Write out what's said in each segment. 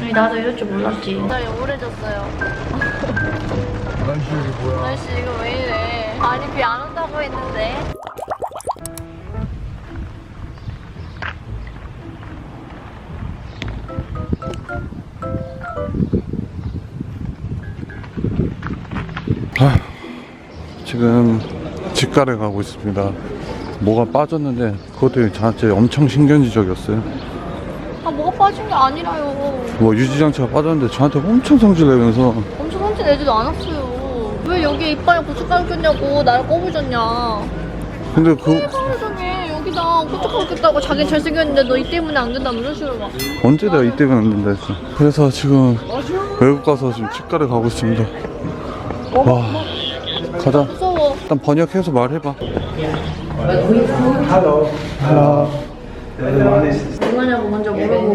아니, 나도 이럴 줄 몰랐지. 날이 우울해졌어요. 날씨 뭐야? 날씨 이거 왜 이래? 아니 비 안 온다고 했는데. 아, 지금 집가를 가고 있습니다. 뭐가 빠졌는데 그것도 저한테 엄청 신경질적이었어요. 아 뭐가 빠진 게 아니라요. 뭐 유지장치가 빠졌는데 저한테 엄청 성질 내면서 엄청 혼자 내지도 않았어요. 왜 여기 이빨에 고춧가루 꼈냐고 나를 꼬부셨냐. 근데 그 하루 종일 여기다 고춧가루 꼈다고 자기 잘생겼는데 너 이 때문에 안 된다 이런 식으로 막. 언제 내가 이 때문에 안 된다 했어. 그래서 지금 외국 가서 지금 집가를 가고 있습니다. 와, 가자. 무서워. 일단 번역해서 말해봐. 얼마냐고 먼저 물어보고.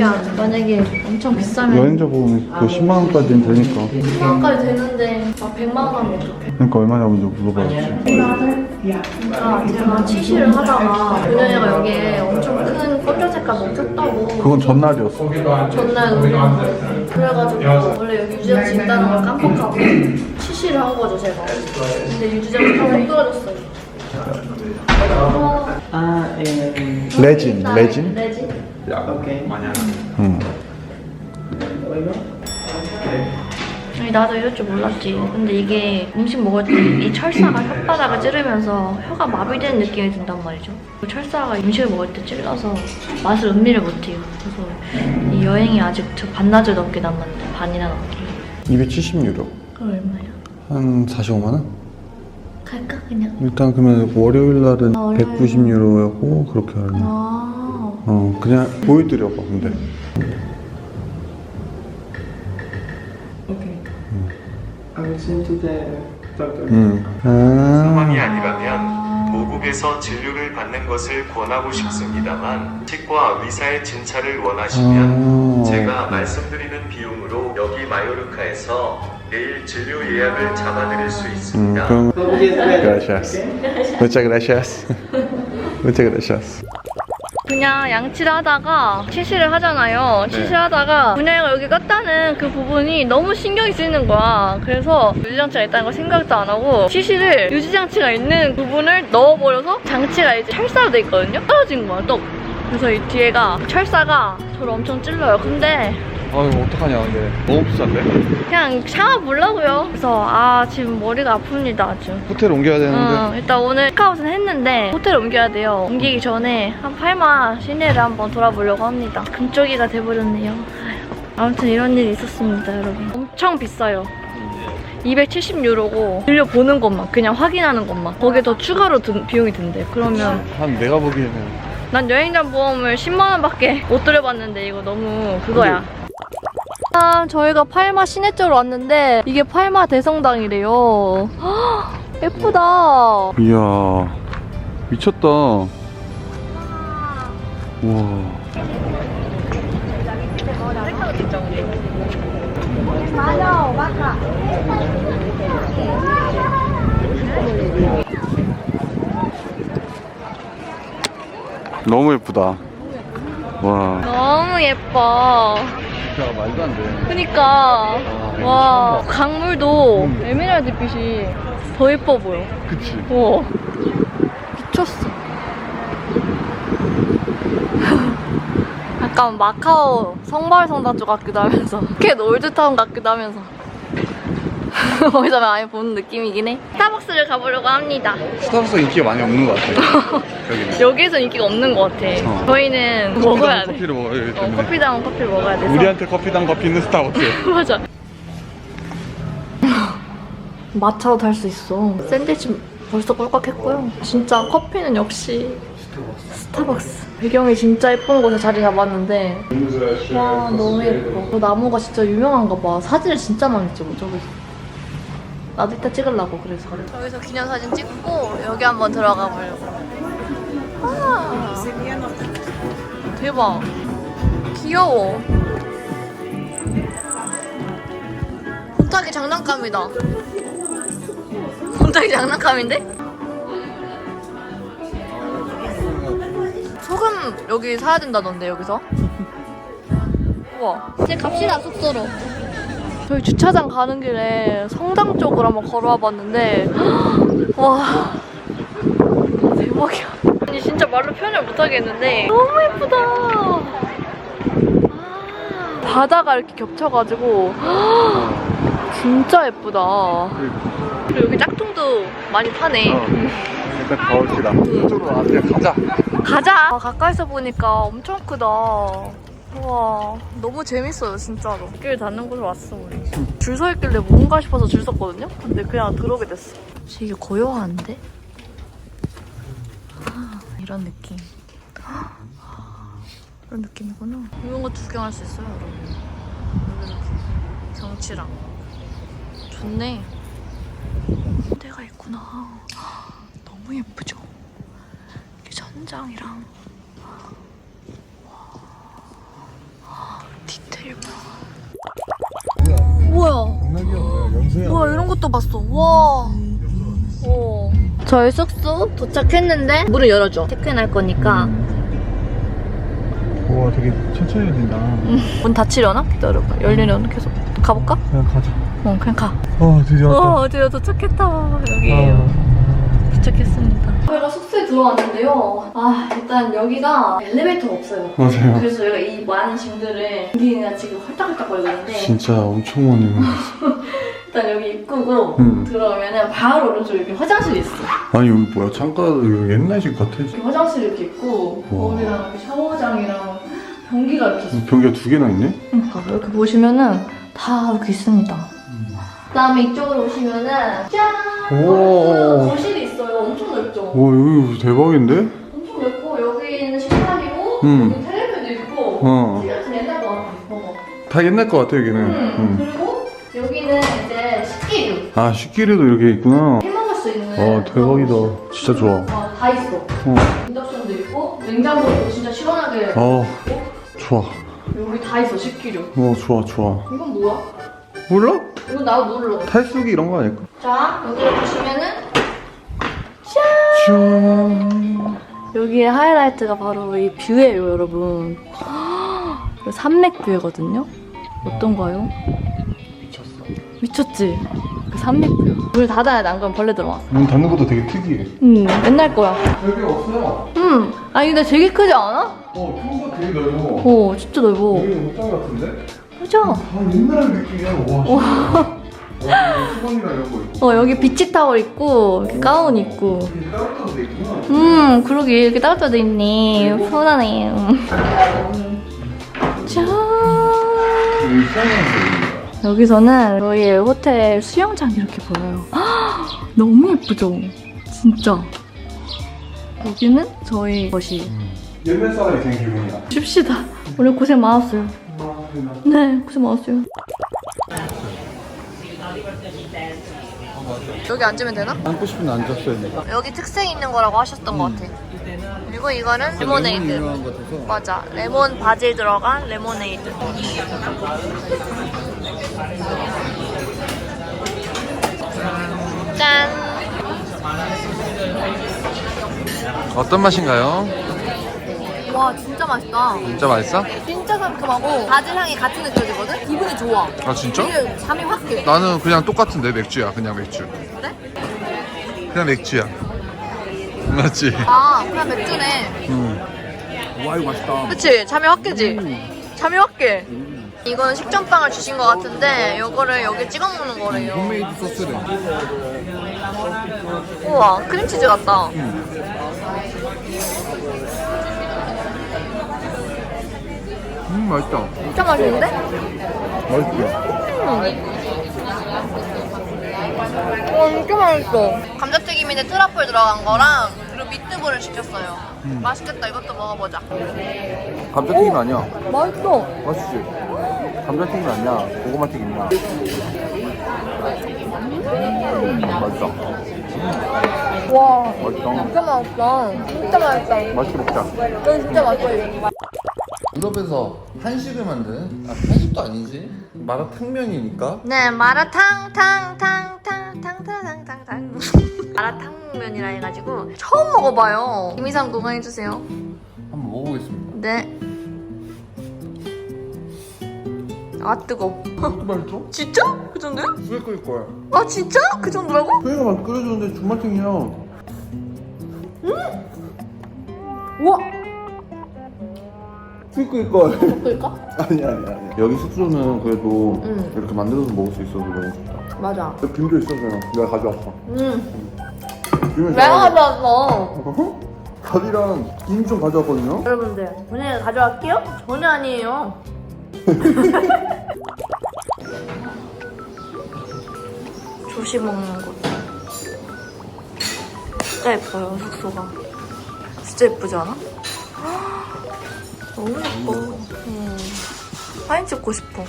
야 만약에 엄청 비싸면 여행자 보험이 그 10만 원까지는 되니까. 10만 원까지 되는데 막 100만 원 하면 어떡해. 그러니까 얼마냐 먼저 물어봐야지. 아, 제가 치실을 하다가 그녀가 여기에 엄청 큰 검정 색깔 먹혔다고 그건 전날이었어. 전날 그래가지고 원래 여기 유지장치 있다는 걸 깜빡하고 치실을 한 거죠 제가 근데 유지장치 하고 못 떨어졌어요 Ah, em, 레진, 레진? 레진? ok. 응. Oigo. 아니 나도 이럴 줄 몰랐지 근데 이게 음식 먹을 때 이 철사가 혓바닥을 찌르면서 혀가 마비되는 느낌이 든단 말이죠 그 철사가 음식을 먹을 때 찔러서 맛을 음미를 못해요 그래서 이 여행이 아직 저 반나절 넘게 남았는데 반이나 넘게 270유로. 그럼 얼마야? 한 45만 원? 갈까 그냥? 일단 그러면 월요일 날은 아, 월요일. 190유로였고 그렇게 하면 아어 그냥 보여드려봐 근데 Okay. I will send to the doctor. 응. 상황이 아, 아니라면 보국에서 진료를 받는 것을 권하고 싶습니다만 치과 의사의 진찰을 원하시면 아. 제가 말씀드리는 비용으로 여기 마요르카에서 내일 진료 예약을 잡아드릴 수 음, 있습니다. 그럼 the weather. Gracias. Muchas gracias. Muchas gracias. 그냥 양치를 하다가 치실을 하잖아요. 네. 치실을 하다가 분야가 여기 깠다는 그 부분이 너무 신경이 쓰이는 거야. 그래서 유지장치가 있다는 걸 생각도 안 하고 치실을 유지장치가 있는 부분을 넣어버려서 장치가 이제 철사로 돼 있거든요. 떨어진 거야, 또. 그래서 이 뒤에가 철사가 저를 엄청 찔러요. 근데 아 이거 어떡하냐 근데 너무 비싼데? 그냥 샤워 보려고요. 그래서 아 지금 머리가 아픕니다 아주. 호텔 옮겨야 되는데 응, 일단 오늘 체크아웃은 했는데 호텔 옮겨야 돼요. 옮기기 전에 한 팔마 시내를 한번 돌아보려고 합니다. 금쪽이가 돼버렸네요. 아휴. 아무튼 이런 일이 있었습니다, 여러분. 엄청 비싸요. 270유로고 들려보는 것만 그냥 확인하는 것만 거기에 더 추가로 든, 비용이 든대 그러면 한 내가 보기에는 난 여행자 보험을 10만 원밖에 못 들여봤는데 이거 너무 그거야 아 저희가 팔마 시내 쪽으로 왔는데 이게 팔마 대성당이래요. 헉, 예쁘다. 이야 미쳤다. 우와. 너무 예쁘다. 와. 너무 예뻐 진짜 말도 안 돼. 그니까. 와 강물도 음. 에메랄드 빛이 더 예뻐 보여. 그치. 와 미쳤어. 약간 마카오 성발성당 쪽 같기도 하면서 캣 올드타운 같기도 하면서 어디서 많이 보는 느낌이긴 해 스타벅스를 가보려고 합니다 스타벅스 인기가 많이 없는 것 같아 여기는 여기에서 인기가 없는 것 같아 어. 저희는 먹어야 돼 커피를 먹어야 되기 어, 때문에 커피다운 커피를 먹어야 돼서 우리한테 커피당 커피는 스타벅스 맞아. 마차도 탈수 있어. 샌드위치 벌써 꼴깍했고요. 진짜 커피는 역시 스타벅스. 배경이 진짜 예쁜 곳에 자리 잡았는데 와 너무 예뻐. 저 나무가 진짜 유명한가 봐. 사진을 진짜 많이 찍어 저기서. 나도 이따 찍으려고 그래서. 저기서 기념사진 찍고 여기 한번 들어가 보려고. 와 대박. 귀여워. 혼탁이 장난감이다. 혼탁이 장난감인데? 여기 사야 된다던데 여기서. 우와. 이제 갑시다 숙소로. 저희 주차장 가는 길에 성당 쪽으로 한번 걸어와 봤는데 와 대박이야. 아니 진짜 말로 표현을 못 하겠는데 너무 예쁘다. 아, 바다가 이렇게 겹쳐가지고 진짜 예쁘다. 그리고 여기 짝퉁도 많이 파네. 일단 가봅시다. 이쪽으로 아, 그냥 가자. 가자. 아, 가까이서 보니까 엄청 크다. 우와, 너무 재밌어요, 진짜로. 길 닿는 곳에 왔어, 우리. 줄 서 있길래 뭔가 싶어서 줄 섰거든요? 근데 그냥 들어오게 됐어. 되게 고요한데? 아, 이런 느낌. 아, 이런 느낌이구나. 이런 거 구경할 수 있어요, 여러분. 이렇게 경치랑. 좋네. 데가 있구나. 너무 예쁘죠? 이게 천장이랑 디테일 봐. 뭐야? 와 이런 것도 봤어. 와. 오. 저희 숙소 도착했는데 문을 열어줘. 체크인할 거니까 와, 되게 천천히 열린다. 문 닫히려나? 기다려봐. 열리려나? 계속 가볼까? 그냥 가자. 어 그냥 가. 아, 드디어 어 드디어 도착했다. 여기에요. 도착했습니다. 저희가 숙소에 들어왔는데요. 아 일단 여기가 엘리베이터가 없어요. 맞아요. 그래서 저희가 이 많은 짐들을 우리가 지금 헐떡헐떡 거리는데 진짜 엄청 많이 일단 여기 입구고 음. 들어오면은 바로 오른쪽에 이렇게 화장실이 있어. 아니, 여기 뭐야? 창가, 이거 옛날식 같아. 이렇게 화장실 이렇게 있고 와. 거울이랑 이렇게 샤워장이랑 변기가 이렇게 있어. 변기가 두 개나 있네? 그러니까 이렇게 보시면은 다 이렇게 있습니다. 그다음에 이쪽으로 오시면은 짠! 오. 거실이 있어요. 엄청 넓죠? 와, 여기 대박인데? 엄청 넓고 여기는 식탁이고 음. 여기 텔레비도 있고 어. TV 같은 옛날 거 같아. 봐봐. 다 옛날 것 같아, 여기는. 음. 음. 그리고 여기는 이제 식기류 아, 식기류도 이렇게 있구나. 해 먹을 수 있는 와, 대박이다. 진짜 좋아. 어, 다 있어. 어. 인덕션도 있고 냉장고도 진짜 시원하게 어, 좋아. 여기 다 있어 식기류. 어, 좋아, 좋아. 이건 뭐야? 몰라? 이거 나도 몰라. 탈수기 이런 거 아닐까? 자 여기를 보시면은 짠. 여기의 하이라이트가 바로 이 뷰예요, 여러분. 이 산맥뷰거든요. 어떤가요? 미쳤어. 미쳤지? 그 산맥뷰. 물 닫아야 돼, 안 그러면 벌레 들어와. 문 닫는 것도 되게 특이해. 응, 옛날 거야. 여기 없어요. 응. 아니 근데 되게 크지 않아? 어, 평소가 되게 넓어. 어, 진짜 넓어. 여기는 옷장 같은데? 그죠? 아, 옛날 느낌이야. 와, 와, 어, 여기 비치 타월 있고, 이렇게 가운 있고. 돼. 음, 그러게 이렇게 따뜻하게 있네. 편하네. 짠. 여기서는 저희의 호텔 수영장 이렇게 보여요. 헉, 너무 예쁘죠? 진짜. 여기는 저희 것이. 옛날 사람이 된 기분이야. 쉽시다. 오늘 고생 많았어요. 네, 고생 많았어요. 여기 앉으면 되나? 앉고 싶은데 앉았어야 여기 특색 있는 거라고 하셨던 것 같아. 그리고 이거는 레모네이드. 것 같아서. 맞아. 레몬 바질 들어간 레모네이드. 짠. 어떤 맛인가요? 와 진짜 맛있다. 진짜 맛있어? 진짜 상큼하고 바질 향이 같이 느껴지거든. 기분이 좋아. 아 진짜? 되게 잠이 확 깨. 나는 그냥 똑같은데 맥주야 그냥 맥주 그래? 그냥 맥주야 맞지? 아 그냥 맥주네. 응와 이거 맛있다 그치? 잠이 확 깨지? 잠이 확 깨. 이거는 식전빵을 주신 것 같은데 이거를 여기 찍어 먹는 거래요. 홈메이드 소스래 우와 크림치즈 같다. 음 맛있다 진짜 맛있는데? 맛있다 와 진짜 맛있어. 감자튀김인데 트러플 들어간 거랑 그리고 미트볼을 시켰어요. 맛있겠다. 이것도 먹어보자. 감자튀김 아니야 맛있어. 맛있지? 감자튀김 아니야 고구마 튀김이야 음, 맛있다 와 맛있다 진짜 맛있다. 진짜 맛있다. 맛있게 먹자 이거 진짜 맛있어. 유럽에서 한식을 만든 아 한식도 아니지 마라탕면이니까 네 마라탕 탕 탕 탕 탕 탕탕탕 마라탕면이라 해가지고 처음 먹어봐요. 김이상 동화해주세요. 한번 먹어보겠습니다. 네. 아 뜨거. 맛있어? 진짜? 그 정도야? 왜 끓일 거야? 아 진짜? 그 정도라고? 소희가 막 끓여주는데 주말탱이야 우와. 왜 끓일 거야? 끓일까? 아니 아니 아니 여기 숙소는 그래도 응. 이렇게 만들어서 먹을 수 있어서 너무 좋다 맞아. 김도 있어서요 내가 가져왔어 응. 김을 내가 좋아해. 가져왔어. 밥이랑 김 좀 가져왔거든요 여러분들 본인이 가져갈게요? 전혀 아니에요. 조심 먹는 곳. 진짜 예뻐요 숙소가. 진짜 예쁘지 않아? 너무 예뻐. 음. 사진 찍고 싶어.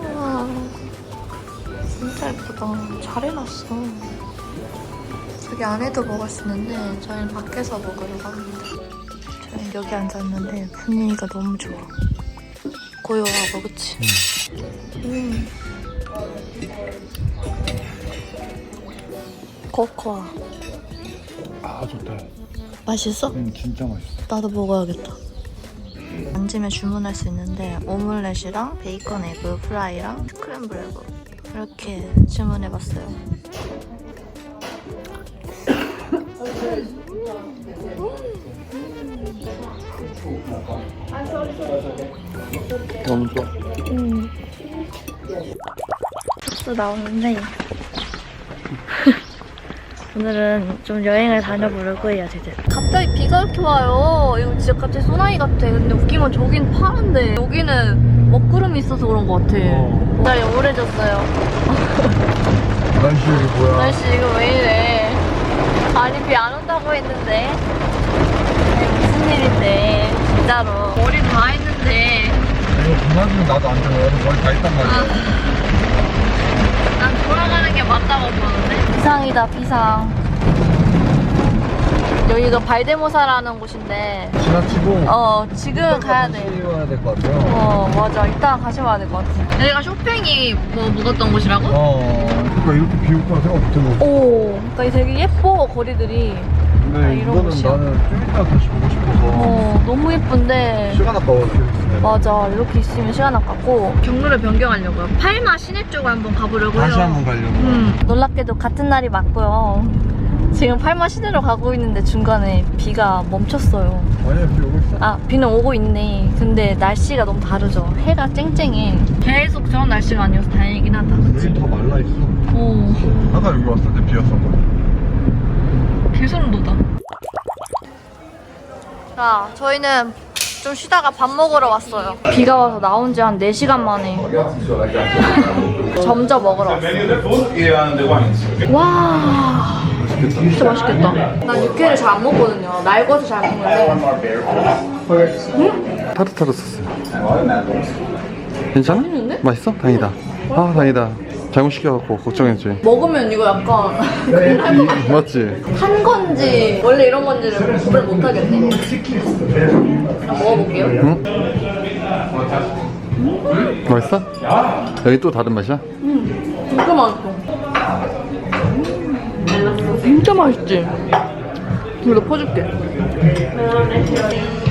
우와. 진짜 예쁘다. 잘 해놨어. 저기 안에도 먹을 수 있는데 저희는 밖에서 먹으려고 합니다. 저희는 여기 앉았는데 분위기가 너무 좋아. 고요하고 그치? 음. 코코아 아 좋다 맛있어? 음 진짜 맛있어 나도 먹어야겠다. 앉으면 주문할 수 있는데 오믈렛이랑 베이컨 에그 프라이랑 스크램블 에그 이렇게 주문해봤어요. 너무 좋아 숙소 나오는데 오늘은 좀 여행을 다녀보려고 해요, 제들. 갑자기 비가 이렇게 와요. 이거 진짜 갑자기 소나기 같아. 근데 웃긴 건 저긴 파란데 여기는 먹구름이 있어서 그런 것 같아. 날이 우울해졌어요. 날씨 이게 뭐야 날씨 이거 왜 이래? 아니 비 안 온다고 했는데 아니, 무슨 일인데 진짜로 머리 다 했는데 이거 그만두면 나도 안 돼. 머리 다 있단 말이야. 난 돌아가는 게 맞다고 보는데 비상이다 비상 여기가 발데모사라는 곳인데 지나치고 어 지금 가야 돼 와야 될 것 같아요. 어 맞아 이따가 가시 와야 될 것 같아 여기가 쇼핑이 뭐 묵었던 곳이라고? 어. 그러니까 이렇게 비올 거라 생각 못 했는데. 오 그러니까 되게 예뻐 거리들이 근데 아, 이런 이거는 곳이야. 나는 좀 이따 다시 보고 싶어서. 어 너무 예쁜데. 시간 아까워 이렇게 있으면. 맞아 이렇게 있으면 시간 아깝고. 경로를 변경하려고요. 팔마 시내 쪽을 한번 가보려고 다시 한번 가려고. 음, 놀랍게도 같은 날이 맞고요. 지금 팔마 시내로 가고 있는데 중간에 비가 멈췄어요. 아니야 비 오고 있어. 아 비는 오고 있네. 근데 날씨가 너무 다르죠. 해가 쨍쨍해. 계속 저런 날씨가 아니어서 다행이긴 하다. 여기 다 말라 있어. 오 아까 여기 왔을 때 비었었거든. 자 저희는 좀 쉬다가 밥 먹으러 왔어요 비가 와서 나온 지 한 4시간 만에 점저 먹으러 왔어요 와 진짜 맛있겠다 난 육회를 잘 안 먹거든요 날것을 잘 먹는데 타르타르 소스. 괜찮아? 맛있는데? 맛있어? 다행이다. 아 다행이다. 잘못 시켜갖고 걱정했지. 먹으면 이거 약간 맞지? 탄 건지 원래 이런 건지를 구별 못 하겠네 먹어볼게요 응? 맛있어? 여기 또 다른 맛이야? 진짜 맛있어 진짜 맛있지? 이거 퍼줄게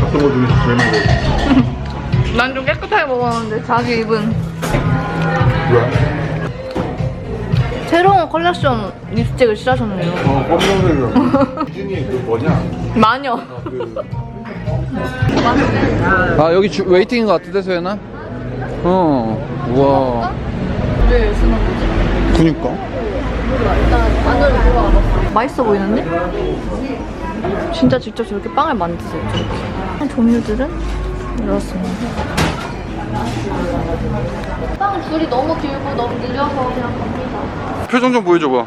어떤 거 중에서 제일 먹어? 난 좀 깨끗하게 먹었는데 자기 입은 뭐야? 새로운 컬렉션 립스틱을 실하셨네요 어 검정색이야. 기준이 그 뭐냐? 마녀 아 여기 주, 웨이팅인 것 같은데 소연아? 어 우와 왜 쓰는 거지? 그니까 일단 들어가 맛있어 보이는데? 진짜 직접 저렇게 빵을 만드세요 저렇게 종류들은 이렇습니다 빵 줄이 너무 길고 너무 느려서 그냥 갑니다. 표정 좀 보여줘봐.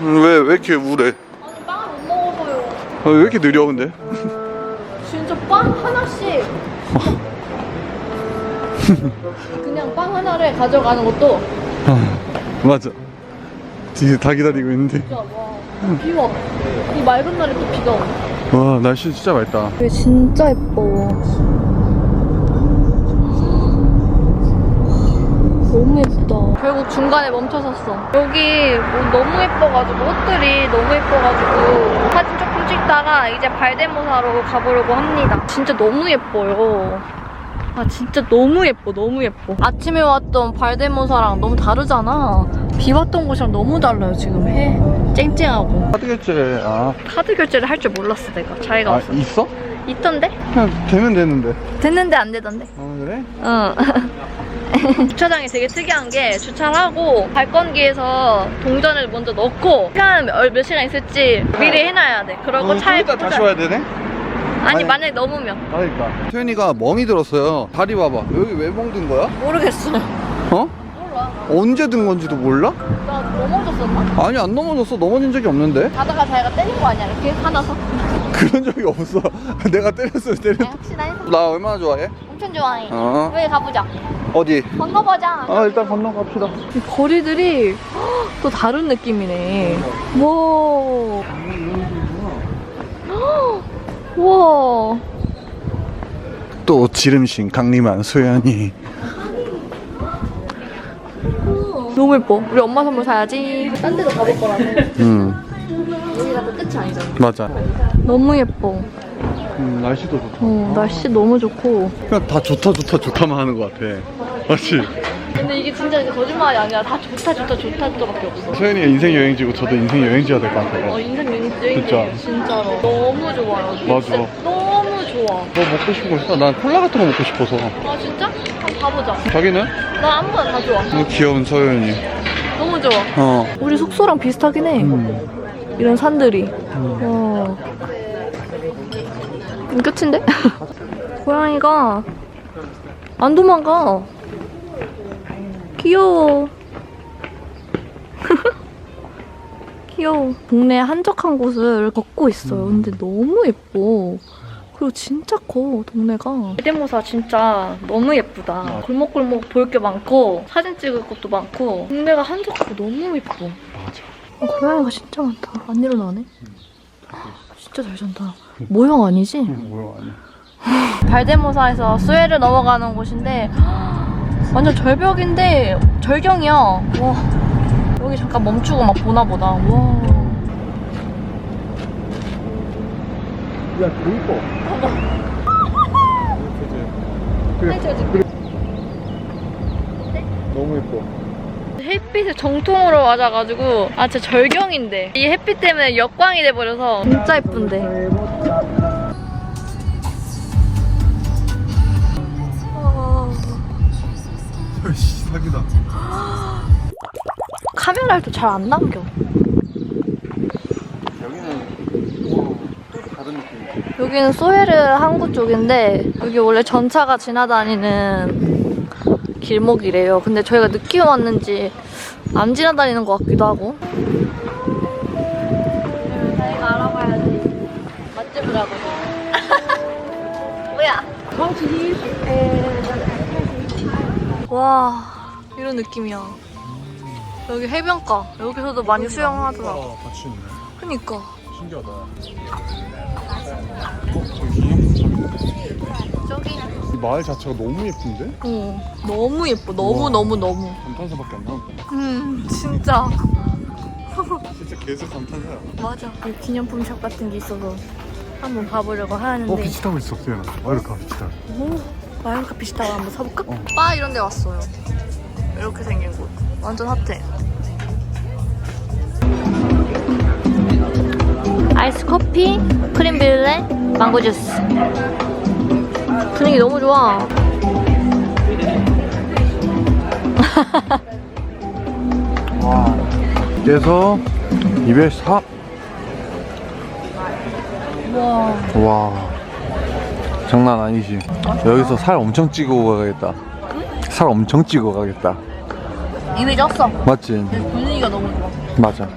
음, 왜, 왜 이렇게 우울해? 아니 빵을 못 먹어서요. 아, 왜 이렇게 느려 근데? 진짜 빵 하나씩. 그냥 빵 하나를 가져가는 것도 아, 맞아. 뒤에 다 기다리고 있는데. 진짜 와 비와 이 맑은 날에 또 비가 와와 날씨 진짜 맑다. 이게 진짜 예뻐 너무 결국 중간에 멈춰섰어. 여기 뭐 너무 예뻐가지고 옷들이 너무 예뻐가지고 사진 조금 이따가 이제 발데모사로 가보려고 합니다. 진짜 너무 예뻐요. 아 진짜 너무 예뻐 너무 예뻐. 아침에 왔던 발데모사랑 너무 다르잖아. 비 왔던 곳이랑 너무 달라요 지금 해. 쨍쨍하고. 카드 결제 아, 카드 결제를 할 줄 몰랐어 내가. 자기가 아 왔어. 있어? 있던데? 그냥 되면 되는데. 됐는데 안 되던데? 어 그래? 응 주차장이 되게 특이한 게 주차를 하고 발권기에서 동전을 먼저 넣고 시간 몇, 몇 시간 있을지 미리 해놔야 돼 그러고 차에 다 다시 꽂아- 와야 되네? 아니 아니. 만약에 넘으면 그러니까 소연이가 멍이 들었어요 다리 봐봐 여기 왜 멍든 거야? 모르겠어 어? 몰라 언제 든 건지도 몰라? 나 넘어졌었나? 아니 안 넘어졌어. 넘어진 적이 없는데. 가다가 자기가 때린 거 아니야? 이렇게 하나서. 그런 적이 없어. 내가 때렸어요 네, 때렸 혹시나 해서. 나 얼마나 좋아해? 엄청 좋아해. 어. 여기 가보자. 어디? 건너보자. 아 일단 건너 갑시다. 거리들이 또 다른 느낌이네. 와. 우와. 또 지름신 강림한 소연이 너무 예뻐 우리 엄마 선물 사야지. 딴 데도 가볼 거라서 응 여기가 또 끝이 아니잖아. 맞아. 너무 예뻐. 음, 날씨도 좋다. 어, 날씨 너무 좋고. 그냥 다 좋다 좋다 좋다만 하는 것 같아. 맞지? 근데 이게 진짜 이제 거짓말이 아니라 다 좋다 좋다 좋다 좋다밖에 없어. 소연이가 인생 여행지고 저도 인생 여행지가 될 것 같아요 어 인생 여행 여행 진짜. 진짜로. 너무 좋아요. 맞아. 진짜 너무 좋아. 뭐 먹고 싶은 거 있어? 난 콜라 같은 거 먹고 싶어서. 아 진짜? 한번 가보자. 자기는? 나 아무거나 다 좋아. 너무 귀여운 소연이. 너무 좋아. 어. 우리 숙소랑 비슷하긴 해. 음. 이런 산들이. 와. 음, 끝인데? 고양이가 안 도망가. 귀여워. 귀여워. 동네 한적한 곳을 걷고 있어요. 근데 너무 예뻐 그리고 진짜 커 동네가 대모사 진짜 너무 예쁘다 맞아. 골목골목 볼 게 많고 사진 찍을 것도 많고 동네가 한적하고 너무 예뻐 맞아 어, 고양이가 진짜 많다. 안 일어나네. 진짜 잘 잔다. 모형 아니지? 뭐야 아니 발데모사에서 스웨를 넘어가는 곳인데 완전 절벽인데 절경이야. 와 여기 잠깐 멈추고 막 보나 보다. 와. 야 그거 그래 그래. 너무 예뻐. 햇빛을 정통으로 맞아가지고 아 진짜 절경인데. 이 햇빛 때문에 역광이 돼버려서 진짜 예쁜데. 아. 씨 사기다. 카메라를 또 잘 안 남겨. 여기는 또 다른 느낌이지 여기는 소헤르 항구 쪽인데 여기 원래 전차가 지나다니는 길목이래요. 근데 저희가 늦게 왔는지 안 지나다니는 것 같기도 하고. 저희가 알아봐야지. 맛집을 하거든. 뭐야? 와 이런 느낌이야. 여기 해변가. 여기서도 많이 수영하더라. 같이 있네 그니까. 신기하다 어? 저기 기념품 저기. 이 마을 자체가 너무 예쁜데? 어, 너무 예뻐. 너무 우와. 너무 너무. 감탄사밖에 안 나온다 음, 진짜. 진짜 계속 감탄사야 맞아. 기념품 샵 같은 게 있어서 한번 가보려고 하는데. 어 빛이 타고 있어 수연아 마을카 빛이 타고 오, 마요카 비슷하고 한번 사볼까? 어. 바 이런 데 왔어요. 이렇게 생긴 곳. 완전 핫해. 아이스 커피, 크림 빌레, 망고 주스. 분위기 너무 좋아. 와 그래서 204 와. 와 장난 아니지 여기서 살 엄청 찍어 가겠다 살 엄청 찍어 가겠다 이미 졌어. 맞지? 분위기가 너무 좋아. 맞아